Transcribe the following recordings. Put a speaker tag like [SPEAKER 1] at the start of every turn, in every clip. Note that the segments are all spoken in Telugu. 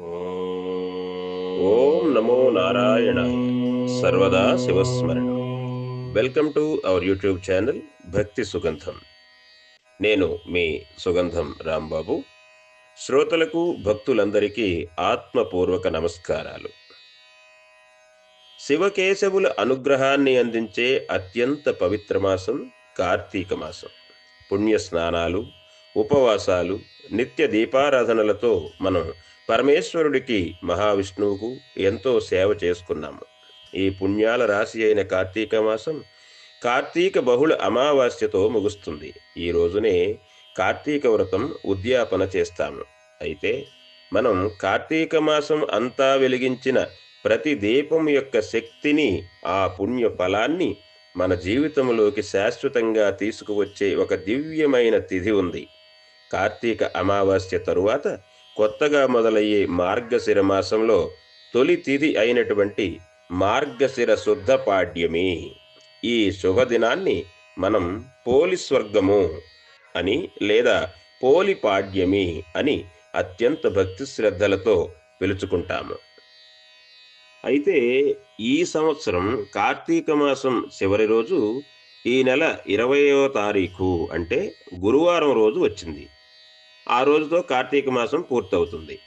[SPEAKER 1] ఓం నమో నారాయణ. సర్వదా శివస్మరణ. Welcome to our YouTube channel Bhakti Sugandham. నేను మీ సుగంధం రాంబాబు. శ్రోతలకు భక్తులందరికీ ఆత్మపూర్వక నమస్కారాలు. శివకేశవుల అనుగ్రహాన్ని అందించే అత్యంత పవిత్ర మాసం కార్తీక మాసం. పుణ్య స్నానాలు ఉపవాసాలు నిత్య దీపారాధనలతో మనం పరమేశ్వరుడికి మహావిష్ణువుకు ఎంతో సేవ చేసుకున్నాము. ఈ పుణ్యాల రాశి అయిన కార్తీక మాసం కార్తీక బహుళ అమావాస్యతో ముగుస్తుంది. ఈ రోజునే కార్తీక వ్రతం ఉద్యాపన చేస్తాము. అయితే మనం కార్తీక మాసం అంతా వెలిగించిన ప్రతి దీపం యొక్క శక్తిని ఆ పుణ్య ఫలాన్ని మన జీవితంలోకి శాశ్వతంగా తీసుకువచ్చే ఒక దివ్యమైన తిథి ఉంది. కార్తీక అమావాస్య తరువాత కొత్తగా మొదలయ్యే మార్గశిర మాసంలో తొలి తిథి అయినటువంటి మార్గశిర శుద్ధ పాడ్యమి. ఈ శుభదినాన్ని మనం పోలి స్వర్గము అని లేదా పోలి పాడ్యమి అని అత్యంత భక్తి శ్రద్ధలతో పిలుచుకుంటాము. అయితే ఈ సంవత్సరం కార్తీక మాసం చివరి రోజు ఈ నెల ఇరవయో తారీఖు అంటే గురువారం రోజు వచ్చింది. ఆ రోజుతో కార్తీక మాసం పూర్తవుతుంది.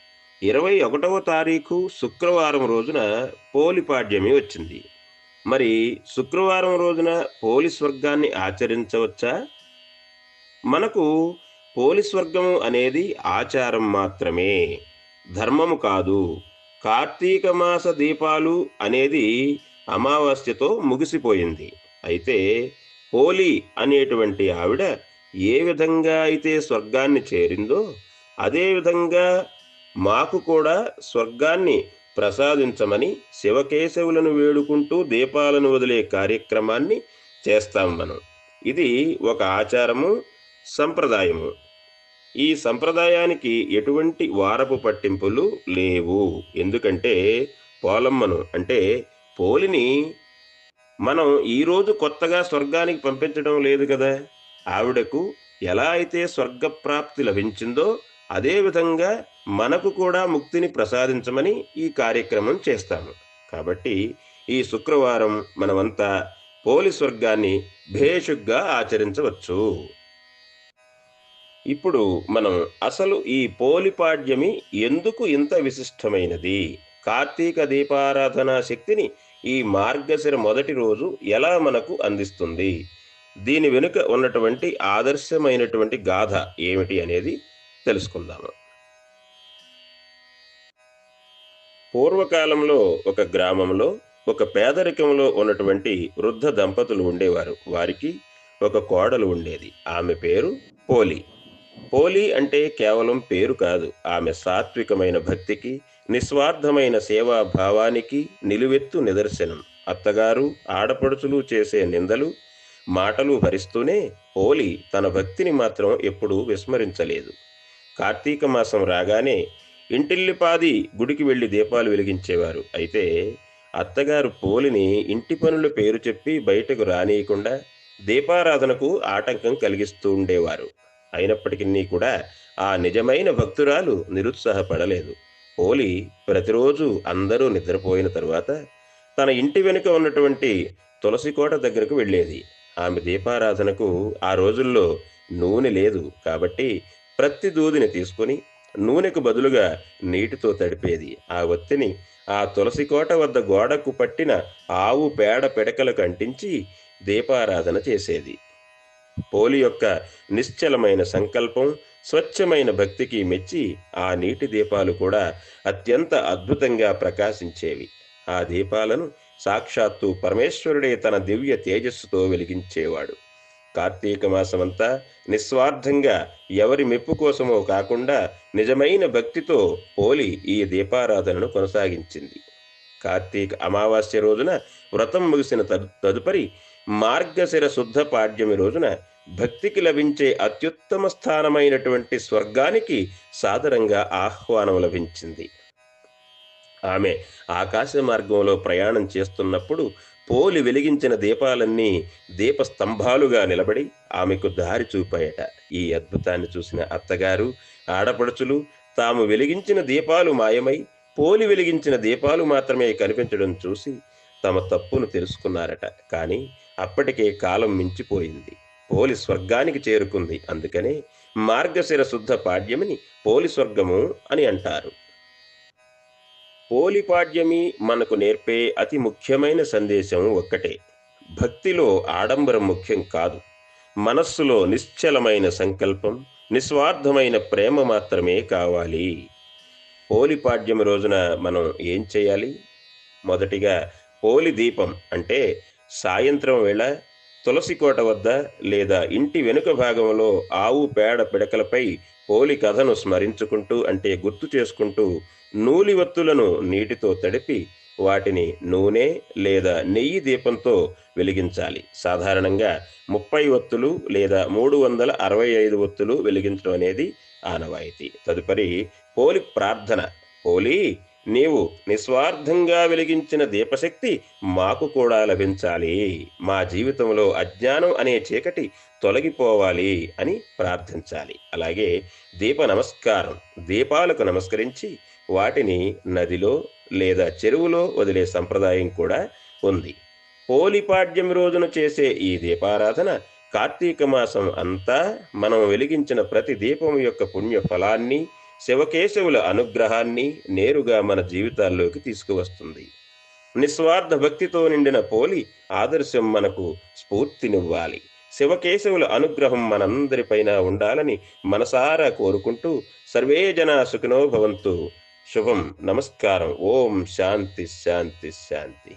[SPEAKER 1] ఇరవై ఒకటవ తారీఖు శుక్రవారం రోజున పోలిపాడ్యమి వచ్చింది. మరి శుక్రవారం రోజున పోలి స్వర్గాన్ని ఆచరించవచ్చా? మనకు పోలి స్వర్గము అనేది ఆచారం మాత్రమే ధర్మము కాదు. కార్తీక మాస దీపాలు అనేది అమావాస్యతో ముగిసిపోయింది. అయితే పోలి అనేటువంటి ఆవిడ ఏ విధంగా అయితే స్వర్గాన్ని చేరిందో అదేవిధంగా మాకు కూడా స్వర్గాన్ని ప్రసాదించమని శివకేశవులను వేడుకుంటూ దీపాలను వదిలే కార్యక్రమాన్ని చేస్తాం మనం. ఇది ఒక ఆచారము సంప్రదాయము. ఈ సంప్రదాయానికి ఎటువంటి వారపు పట్టింపులు లేవు. ఎందుకంటే పోలమ్మను అంటే పోలిని మనం ఈరోజు కొత్తగా స్వర్గానికి పంపించడం లేదు కదా? ఆవిడకు ఎలా అయితే స్వర్గప్రాప్తి లభించిందో అదేవిధంగా మనకు కూడా ముక్తిని ప్రసాదించమని ఈ కార్యక్రమం చేస్తాము కాబట్టి ఈ శుక్రవారం మనమంతా పోలి స్వర్గాన్ని భేషుగ్గా ఆచరించవచ్చు. ఇప్పుడు మనం అసలు ఈ పోలిపాడ్యమి ఎందుకు ఇంత విశిష్టమైనది? కార్తీక దీపారాధనా శక్తిని ఈ మార్గశిర మొదటి రోజు ఎలా మనకు అందిస్తుంది? దీని వెనుక ఉన్నటువంటి ఆదర్శమైనటువంటి గాథ ఏమిటి అనేది తెలుసుకుందాము. పూర్వకాలంలో ఒక గ్రామంలో ఒక పేదరికంలో ఉన్నటువంటి వృద్ధ దంపతులు ఉండేవారు. వారికి ఒక కోడలు ఉండేది. ఆమె పేరు పోలి. పోలి అంటే కేవలం పేరు కాదు. ఆమె సాత్వికమైన భక్తికి నిస్వార్థమైన సేవా భావానికి నిలువెత్తు నిదర్శనం. అత్తగారు ఆడపడుచులు చేసే నిందలు మాటలు భరిస్తూనే పోలి తన భక్తిని మాత్రం ఎప్పుడూ విస్మరించలేదు. కార్తీక మాసం రాగానే ఇంటిల్లిపాది గుడికి వెళ్ళి దీపాలు వెలిగించేవారు. అయితే అత్తగారు పోలిని ఇంటి పనుల పేరు చెప్పి బయటకు రానియకుండా దీపారాధనకు ఆటంకం కలిగిస్తూ ఉండేవారు. అయినప్పటికీ కూడా ఆ నిజమైన భక్తురాలు నిరుత్సాహపడలేదు. పోలి ప్రతిరోజు అందరూ నిద్రపోయిన తరువాత తన ఇంటి వెనుక ఉన్నటువంటి తులసి కోట దగ్గరకు వెళ్ళేది. ఆమె దీపారాధనకు ఆ రోజుల్లో నూనె లేదు కాబట్టి ప్రతి దూదిని తీసుకుని నూనెకు బదులుగా నీటితో తడిపేది. ఆ ఒత్తిని ఆ తులసి కోట వద్ద గోడకు పట్టిన ఆవు పేడ పిడకలకు అంటించి దీపారాధన చేసేది. పోలి యొక్క నిశ్చలమైన సంకల్పం స్వచ్ఛమైన భక్తికి మెచ్చి ఆ నీటి దీపాలు కూడా అత్యంత అద్భుతంగా ప్రకాశించేవి. ఆ దీపాలను సాక్షాత్తు పరమేశ్వరుడే తన దివ్య తేజస్సుతో వెలిగించేవాడు. కార్తీక మాసమంతా నిస్వార్థంగా ఎవరి మెప్పు కోసమో కాకుండా నిజమైన భక్తితో పోలి ఈ దీపారాధనను కొనసాగించింది. కార్తీక అమావాస్య రోజున వ్రతం ముగిసిన తదుపరి మార్గశిర శుద్ధ పాడ్యమి రోజున భక్తికి లభించే అత్యుత్తమ స్థానమైనటువంటి స్వర్గానికి సాదరంగా ఆహ్వానం లభించింది. ఆమె ఆకాశ మార్గంలో ప్రయాణం చేస్తున్నప్పుడు పోలి వెలిగించిన దీపాలన్నీ దీపస్తంభాలుగా నిలబడి ఆమెకు దారి చూపాయట. ఈ అద్భుతాన్ని చూసిన అత్తగారు ఆడపడుచులు తాము వెలిగించిన దీపాలు మాయమై పోలి వెలిగించిన దీపాలు మాత్రమే కనిపించడం చూసి తమ తప్పును తెలుసుకున్నారట. కానీ అప్పటికే కాలం మించిపోయింది. పోలి స్వర్గానికి చేరుకుంది. అందుకనే మార్గశిర శుద్ధ పాడ్యమిని పోలి స్వర్గము అని అంటారు. పోలిపాడ్యమి మనకు నేర్పే అతి ముఖ్యమైన సందేశం ఒక్కటే. భక్తిలో ఆడంబరం ముఖ్యం కాదు. మనస్సులో నిశ్చలమైన సంకల్పం నిస్వార్థమైన ప్రేమ మాత్రమే కావాలి. పోలిపాడ్యమి రోజున మనం ఏం చేయాలి? మొదటిగా పోలి దీపం అంటే సాయంత్రం వేళ తులసి కోట వద్ద లేదా ఇంటి వెనుక భాగంలో ఆవు పేడ పిడకలపై పోలి కథను స్మరించుకుంటూ అంటే గుర్తు చేసుకుంటూ నూలి వత్తులను నీటితో తడిపి వాటిని నూనె లేదా నెయ్యి దీపంతో వెలిగించాలి. సాధారణంగా ముప్పై ఒత్తులు లేదా మూడు వందల అరవై ఐదు ఒత్తులు వెలిగించడం అనేది ఆనవాయితీ. తదుపరి పోలి ప్రార్థన. పోలి నీవు నిస్వార్థంగా వెలిగించిన దీపశక్తి మాకు కూడా లభించాలి. మా జీవితంలో అజ్ఞానం అనే చీకటి తొలగిపోవాలి అని ప్రార్థించాలి. అలాగే దీప నమస్కారం దీపాలకు నమస్కరించి వాటిని నదిలో లేదా చెరువులో వదిలే సంప్రదాయం కూడా ఉంది. పోలిపాడ్యం రోజున చేసే ఈ దీపారాధన కార్తీక మాసం అంతా మనం వెలిగించిన ప్రతి దీపం యొక్క పుణ్య ఫలాన్ని శివకేశవుల అనుగ్రహాన్ని నేరుగా మన జీవితాల్లోకి తీసుకువస్తుంది. నిస్వార్థ భక్తితో నిండిన పోలి ఆదర్శం మనకు స్ఫూర్తినివ్వాలి. శివకేశవుల అనుగ్రహం మనందరిపైన ఉండాలని మనసారా కోరుకుంటూ సర్వే జనా సుఖినో భవంతు. శుభం నమస్కారం. ఓం శాంతి శాంతి శాంతి.